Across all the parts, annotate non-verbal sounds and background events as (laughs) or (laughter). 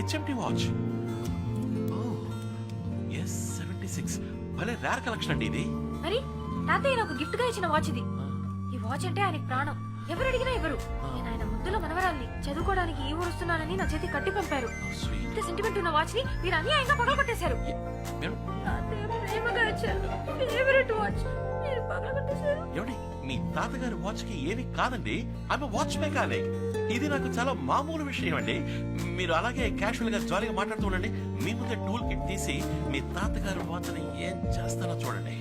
HMT watch S seventy six భలే rare collection అండి ఇది. మరి తాతయ్య నాకు గిఫ్ట్గా ఇచ్చిన వాచ్ ఇది. ఈ వాచ్ అంటే ఆయనకి ప్రాణం. ఎవరు అడిగినా ఎవరు. నేను ఆయన ముద్దుల మనవరాల్ని. చదువుకోవడానికి ఈ ఊరు వస్తున్నానని నా చేతి కట్టి పంపారు. స్వీట్ ఇంత సెంటిమెంట్ ఉన్న వాచ్ని మీరు అన్యాయంగా పగలగొట్టేశారు ప్రేమగా ఇచ్చారు. ఫేవరెట్ వాచ్ పగలగొట్టేశారు ఏమండి మీ తాతగారి వాచ్కి ఏమి కాదండి. ఆమె వాచ్ మెకానిక్ ఇది నాకు చాలా మామూలు విషయం అండి. మీరు అలాగే క్యాషువల్గా జాలీగా మాట్లాడుతూ ఉండండి. మీ ముందే టూల్ కిట్ తీసి మీ తాతగారి వాచ్ని ఏం చేస్తానో చూడండి.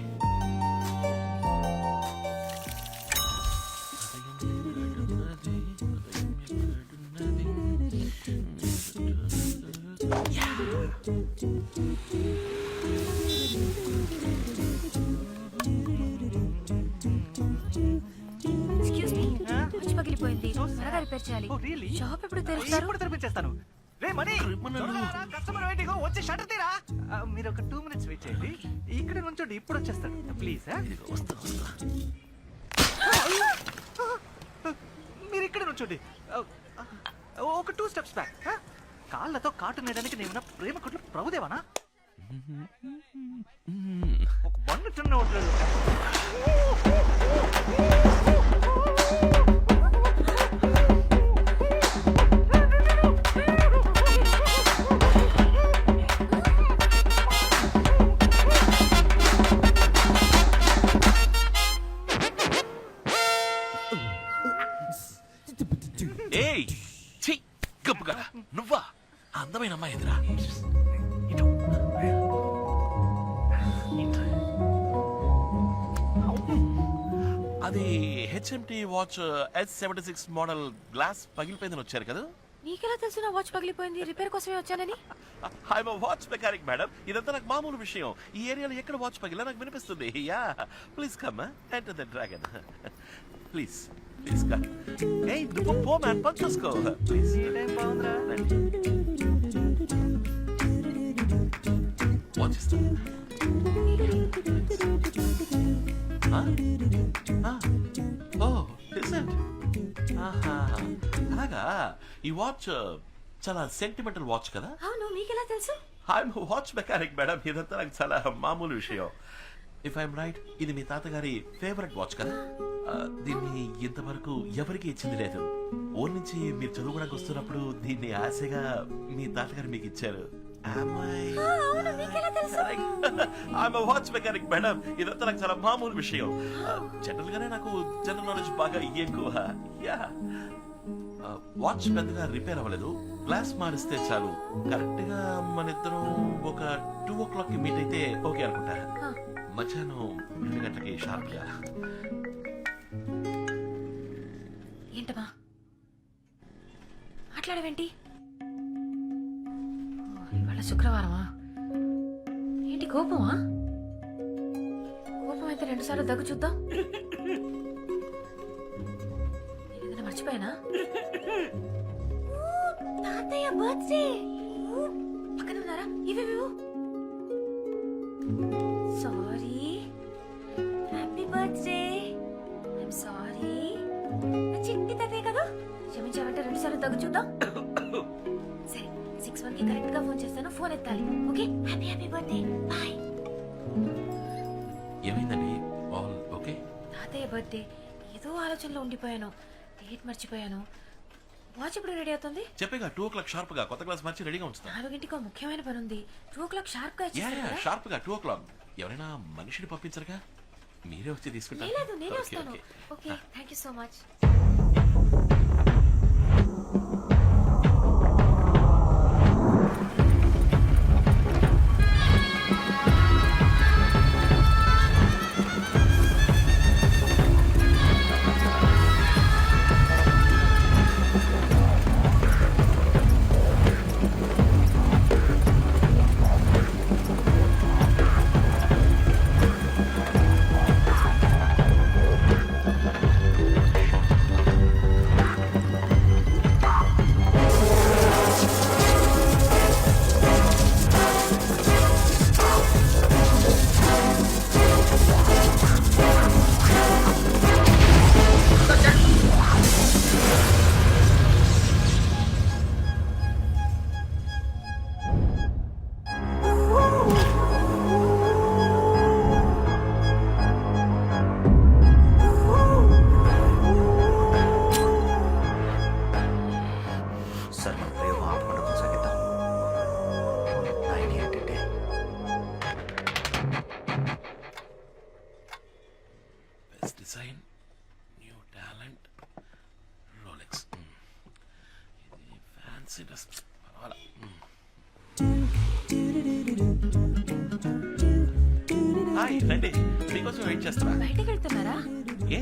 ఎక్స్క్యూజ్ మీ వాచ్ పగిలిపోయింది. త్వరగా రిపేర్ చేయాలి. Oh, really? షాప్ ఎప్పుడు తెరుస్తారు? ఇప్పుడు తెరిపించేస్తాను? రే. కస్టమర్ వెయిటింగ్ వచ్చి షటర్ తీరా? ఆ, మీరు ఒక టూ మినిట్స్ వెయిట్ చేయండి. ఇక్కడ నుంచోండి ఇప్పుడు వచ్చేస్తాడు ప్లీజ్. మీరు ఇక్కడ నుంచోండి. ఆ, ఆ, ఒక టూ స్టెప్స్ బ్యాక్ కాళ్ళతో కాటు నేయడానికి నేను ప్రేమ కొట్లు ప్రభుదేవానా Yaptın ne orada? HMT watch S seventy six model glass పగిలిపోయిందని వచ్చారు కదా? నీకెలా తెలుసు నా వాచ్ పగిలిపోయింది? రిపేర్ కోసమే వచ్చానని? ఐఎమ్ వాచ్ మెకానిక్ మేడం ఇదంతా నాకు మామూలు విషయం. ఈ ఏరియాలో ఎక్కడ వాచ్ పగిలా నాకు వినిపిస్తుంది. Yeah please come enter the dragon please please come ఏయ్ నువ్వు పో మ్యాన్ పని చూసుకో ప్లీజ్ వాచ్ ఇస్తాను ఇట్ ఆహా అలాగా ఈ వాచ్ చాలా సెంటిమెంటల్ వాచ్ కదా? అవును మీకెలా తెలుసు? ఐఎమ్ వాచ్ మెకానిక్ మేడం ఇదంతా నాకు చాలా మామూలు విషయం. ఇఫ్ ఐఎమ్ రైట్ ఇది మీ తాతగారి ఫేవరెట్ వాచ్ కదా? దీన్ని ఇంతవరకు ఎవరికి ఇచ్చింది లేదు. ఊరి నుంచి మీరు చదువుకోవడానికి వస్తున్నప్పుడు దీన్ని ఆశగా మీ తాతగారు మీకు ఇచ్చారు. ఐఎమ్ వాచ్ మెకానిక్ మేడం ఇదంతా నాకు చాలా మామూలు విషయం. జనరల్ గానే నాకు జనరల్ నాలెడ్జ్ బాగా ఎక్కువ. యా. వాచ్ పెద్దగా రిపేర్ అవ్వలేదు. గ్లాస్ మారిస్తే చాలు. కరెక్ట్గా మన ఇద్దరం ఒక టూ ఓ క్లాక్కి మీట్ అయితే ఓకే అనుకుంటా. మధ్యాహ్నం రెండు గంటలకి షార్ప్గా. ఏంటమ్మా? మాట్లాడవేంటి? ఇవాళ శుక్రవారమా? ఏంటి కోపమా? కోపం అయితే రెండుసార్లు దగ్గు చూద్దాం. ఏదైనా మర్చిపోయానా? ఓ, తాతయ్య బర్త్డే! పక్కన ఉన్నారా? ఇవి sorry. Happy birthday. I'm sorry. నా చిట్టి తాతయ్య కదా? క్షమించామంటే రెండుసార్లు దగ్గు చూద్దాం. ఎత్తాలి okay? Happy happy birthday boy ఏమైందండి? ఆల్ ఓకే తాతయ్య బర్త్డే ఏదో ఆలోచనలో ఉండిపోయాను. డేట్ మర్చిపోయాను. వాచ్ ఇప్పుడు రెడీ అవుతుంది? చెప్పేగా టూ ఓ క్లాక్ షార్ప్గా కొత్త క్లాస్ మార్చి రెడీగా ఉంచుతా. నాలుగింటికి ఒక ముఖ్యమైన పని ఉంది. టూ ఓ క్లాక్ షార్ప్గా యా? షార్ప్గా టూ ఓ క్లాక్ ఎవరైనా మనిషిని పంపించరుగా? మీరే వచ్చి తీసుకుంటారు. లేదు నేనే వస్తాను. Okay. Okay thank you so much serious అలా హాయ్ రండి మీకోసం వెయిట్ చేస్తున్నా బయటికి వెళ్తున్నారా ఏ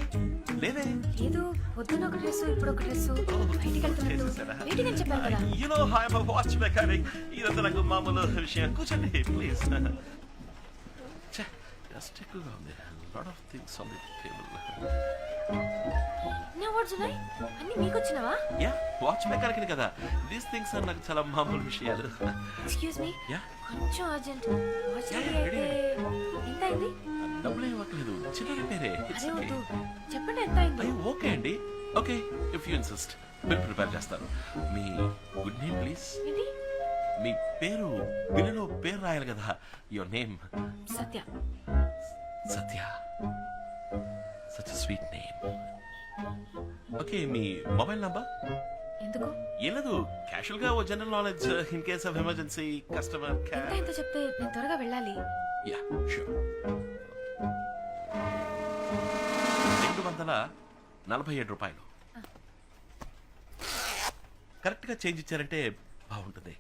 లేదే లేదు పొద్దున ఒక డ్రెస్ ఇప్పుడు ఒక డ్రెస్ బయటికి వెళ్తున్నట్టు? బయటికి అని చెప్పాను కదా you know I am watch mechanic ఇదంతా నాకు మామూలు విషయం కూర్చోండి ప్లీజ్ డస్ట్ ఎక్కువగా ఉంది lot of things on the table ఎన్ని అవార్డ్స్ ఉన్నాయి అన్ని మీకు వచ్చినవా యా వాచ్ మెకానిక్ కదా. దీస్ థింగ్స్ ఆర్ నాకు చాలా మామూలు విషయాలు. Excuse me yeah. కొంచెం అర్జెంట్ వాచ్ Yeah, yeah, అయితే ఎంత అయింది? డబ్బులు ఇవ్వట్లేదు చిన్న రిపేరే. అదే వద్దు. చెప్పండి ఎంత అయింది? ఓకే అండి. Okay if you insist bill prepare చేస్తాను మీ గుడ్ నేమ్ ప్లీజ్. ఏంటి? మీ పేరు బిల్లులో పేరు రాయాలి కదా. Your name Satya. Satya. Such sweet name okay me mobile number ఎందుకు? ఏం లేదు క్యాషువల్గా ఓ general knowledge in case of emergency customer care ఎంత చెప్తే నేను త్వరగా వెళ్ళాలి. యా షూర్ రెండు వందల నలభై ఏడు రూపాయలు. కరెక్ట్గా చేంజ్ ఇచ్చారంటే బాగుంటుంది.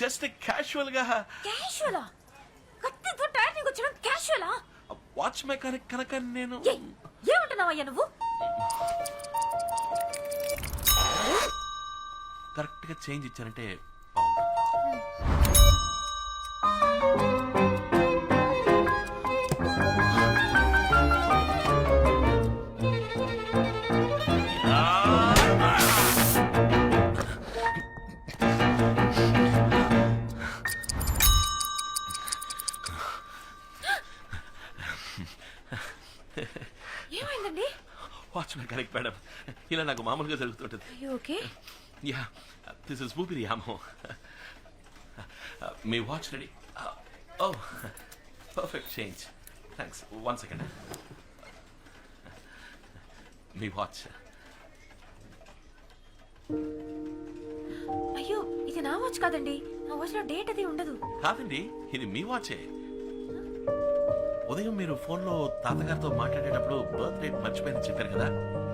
జస్ట్ క్యాషువల్గా. క్యాషువలా కత్తితో టైర్నింగ్ వచ్చడం క్యాషువలా వాచ్ మెకానిక్ కనుక నేను. ఏమంటున్నావయ్యా నువ్వు? కరెక్ట్గా చేంజ్ ఇచ్చారంటే ఇలా నాకు మామూలుగా జరుగుతుంటుంది. ఓకే యా దిస్ ఇస్ ఊపిరి యామో మీ వాచ్ రెడీ ఓ perfect change thanks one second మీ వాచ్ అయ్యో ఇది నా వాచ్ కాదండి. నా వాచ్లో డేట్ అది ఉండదు. కాదండి ఇది మీ వాచే ఉదయం మీరు ఫోన్లో తాతగారితో మాట్లాడేటప్పుడు బర్త్ డేట్ మర్చిపోయిందని చెప్పారు కదా?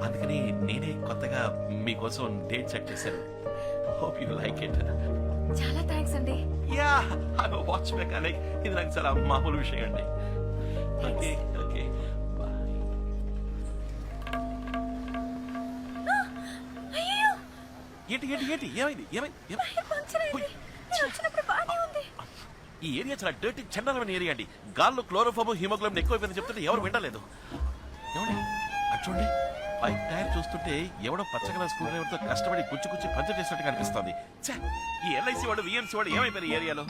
అందుకని నేనే కొత్తగా మీకోసం డేట్ సెట్ చేశాను. హోప్ యూ లైక్ ఇట్ చాలా థ్యాంక్స్ అండి. యా ఐ వాచ్ మెకానిక్ ఇది నాకు చాలా మామూలు విషయం అండి. ఓకే ఓకే అయ్యో ఏంటి ఏంటి ఏంటి? ఏమైంది ఏమైంది ఏమైంది? ఈ ఏరియా చాలా డర్టీ చండాలమైన ఏరియా అండి. గాల్లో క్లోరోఫోమ్ హిమోగ్లోబిన్ ఎక్కువైపోయిందని చెప్తుంటే ఎవరు వింటలేదు. ఏమండి? చూడండి. బైక్ టైర్ చూస్తుంటే ఎవడో పచ్చగల స్క్రూ డ్రైవర్తో కష్టపడి గుచ్చి గుచ్చి పంచర్ చేసినట్టు కనిపిస్తోంది ఈ ఎల్ఐసి వాడు విఎంసి వాడు ఏమైపోయారు ఏరియాలో?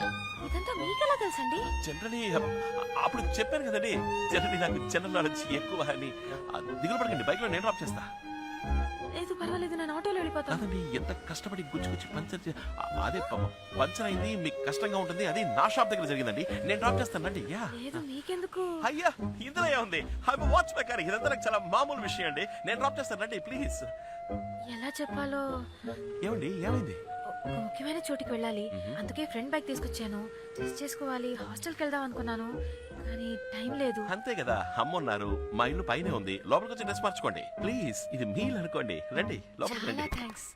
ఇదంతా మీకెలా తెలుసండి? జనరలీ అప్పుడు చెప్పాను కదండి జనరలీ నాకు జనరల్ నాలెడ్జ్ ఎక్కువ అని. దిగులు పడకండి బైక్లో నేను డ్రాప్ చేస్తా. లేదు పర్వాలేదు నేను ఆటోలో వెళ్ళిపోతాను. కాదండి ఎంత కష్టపడి గుచ్చి గుచ్చి పంచర్ చే- అదే పంచర్ అయింది మీకు కష్టంగా ఉంటుంది అది నా షాప్ దగ్గర జరిగిందండి. నేను డ్రాప్ చేస్తానండి యా. లేదు మీకెందుకు? అయ్యా ఇందులో ఏముంది? ఐ వాచ్ మెకానిక్ ఇదంతా నాకు చాలా మామూలు విషయం అండి. నేను డ్రాప్ చేస్తానండి ప్లీజ్. ఎలా చెప్పాలో? ఏమండి ఏమైంది? ఒక ముఖ్యమైన చోటికి వెళ్ళాలి. అందుకే ఫ్రెండ్ బైక్ తీసుకొచ్చాను. టెస్ట్ చేసుకోవాలి. హాస్టల్కి వెళ్దాం అనుకున్నాను. కానీ టైం లేదు. అంతే కదా. అమ్మున్నారు. మా ఇల్లు పైనే ఉంది. లోపలికి వచ్చి డ్రెస్ మార్చుకోండి. ప్లీజ్ ఇది మీల్ అనుకోండి. రండి లోపలికి చాలా రండి. థ్యాంక్స్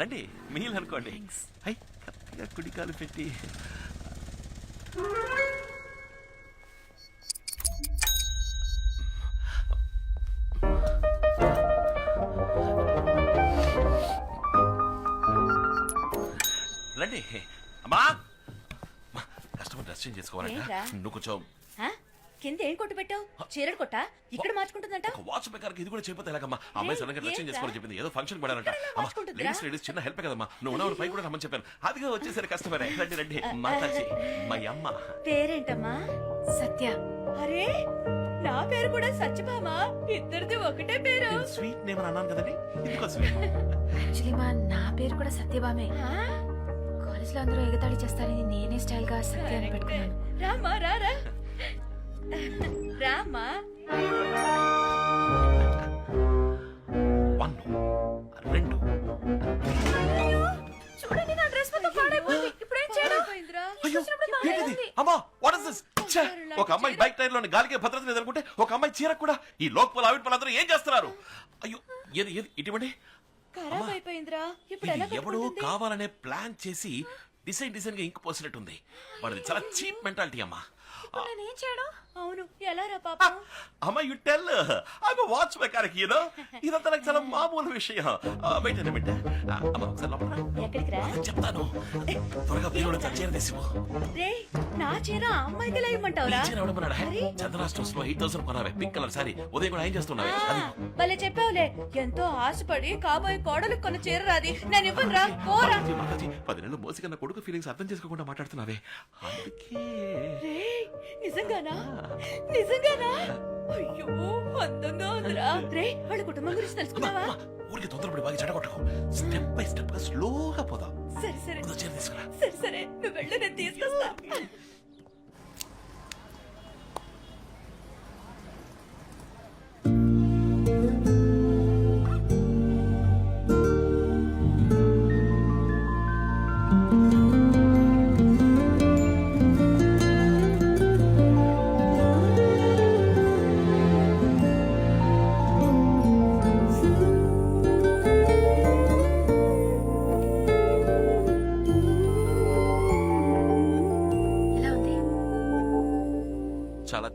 రండి మీల్ అనుకోండి. హై కరెక్ట్గా కుడికాలు పెట్టి రండి. అమ్మా. కస్టమర్ డ్రెస్ చేంజ్ చేసుకోవాలంట. ఏంట్రా? నువ్వు కొంచెం హ? కింద ఏం కొట్టు పెట్టావు? చీరడు కొట్టా? ఇక్కడ మార్చుకుంటుందంట? ఒక వాచ్ మేకర్కి ఇది కూడా చేయకపోతే ఎలాగమ్మా? ఆ అమ్మాయి సడన్గా డ్రెస్ చేంజ్ చేసుకోని చెప్పింది. ఏదో ఫంక్షన్ పడాలంట. అమ్మా మార్చుకుంటుందిరా? లేడీస్ లేడీస్ చిన్న హెల్ప్ కదమ్మా. నువ్వు ఉన్నవాడు పై కూడా రమ్మని చెప్పాను. అదిగా వచ్చేసరి కష్టమేనే రండి రండి. మాతాజీ మా అమ్మ పేరేంటమ్మా? సత్య. అరే నా పేరు కూడా సత్యభామ. ఇద్దరిది ఒకటే పేరు. స్వీట్ నేమ్ అని అన్నాను కదండి. ఎందుకో స్వీట్? (laughs) యాక్చువల్లీ మా నా పేరు కూడా సత్యభామే. కాలేజ్ లో అందరూ ఎగతాళి చేస్తారని నేనే స్టైల్గా సత్య అని పెట్టుకున్నాను. రామా రారా రామా. వన్ రెండు. చూడండి నా డ్రెస్ మొత్తం పాడైపోయింది. ఇప్పుడు ఏం చేయడం అయ్యో ఏంటిది? అమ్మా వాట్ ఇస్ దిస్ ఒక అమ్మాయి బైక్ టైర్లోని గాలికి భద్రత లేదు అనుకుంటే ఒక అమ్మాయి చీర కూడా ఈ లోక్ ఆవిడ అందరూ ఏం చేస్తున్నారు? అయ్యో ఏది ఏది ఇటువంటి? ఖరాబ్ అయిపోయిందిరా. ఇప్పుడు ఎలా ఇది ఎవడో కట్టుకుంటుంది? కావాలనే ప్లాన్ చేసి డిసైన్ డిసైన్గా ఇంక పోసినట్టుంది. వాడిది చాలా చీప్ మెంటాలిటీ అమ్మా. నేనేం ఏం చేయడం? అవును. ఎలా రా పాపం? అమ్మా you tell I'm watch mechanic you know ఇదంతా నాకు చాలా మామూలు విషయం. అన్న బిడ్డ అమ్మ ఒకసారి లోపల. ఎక్కడికి రా? చెప్తాను. త్వరగా మీరు చీర తీసిపో రే నా చీర అమ్మాయికి ఎలా ఇమ్మంటావురా చీర ఎవడమన్నాడా? Chandra స్టోర్స్లో eight thousand pink colour sari ఉదయం కూడా ఏం చేస్తున్నావే? భలే చెప్పావులే. ఎంతో ఆశపడి కాబోయే కోడలు కొన్న చీర రాది. నేను ఇవ్వను రా పోరా. పది నెలలు మోసి కన్నా కొడుకు ఫీలింగ్స్ అర్థం చేసుకోకుండా మాట్లాడుతున్నావే. అందుకే. రే నిజంగానా? నిజంగానా? అయ్యో అందంగా ఉందిరా రే వాళ్ళ కుటుంబం గురించి తెలుసుకున్నావా? ఊరికి తొందరపడి బాగా చెడగొట్టకు. స్టెప్ బై స్టెప్గా స్లోగా పోదాం. సరే సరే. తీసుకురా. సరే సరే. నువ్వు వెళ్ళు నేను తీసుకొస్తా.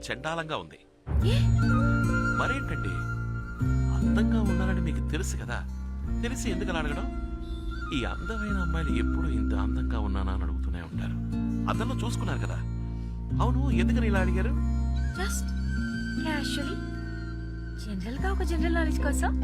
చండాలంగా ఉంది? మరేంటండి? అందంగా ఉన్నారని మీకు తెలుసు కదా. తెలిసి ఎందుకు అలా అడగడం? ఈ అందమైన అమ్మాయిలు ఎప్పుడు ఇంత అందంగా ఉన్నానా అని అడుగుతూనే ఉంటారు. అద్దంలో చూసుకున్నారు కదా. అవును ఎందుకని ఇలా అడిగారు? జస్ట్ జనరల్గా ఒక జనరల్ నాలెడ్జ్ కోసం.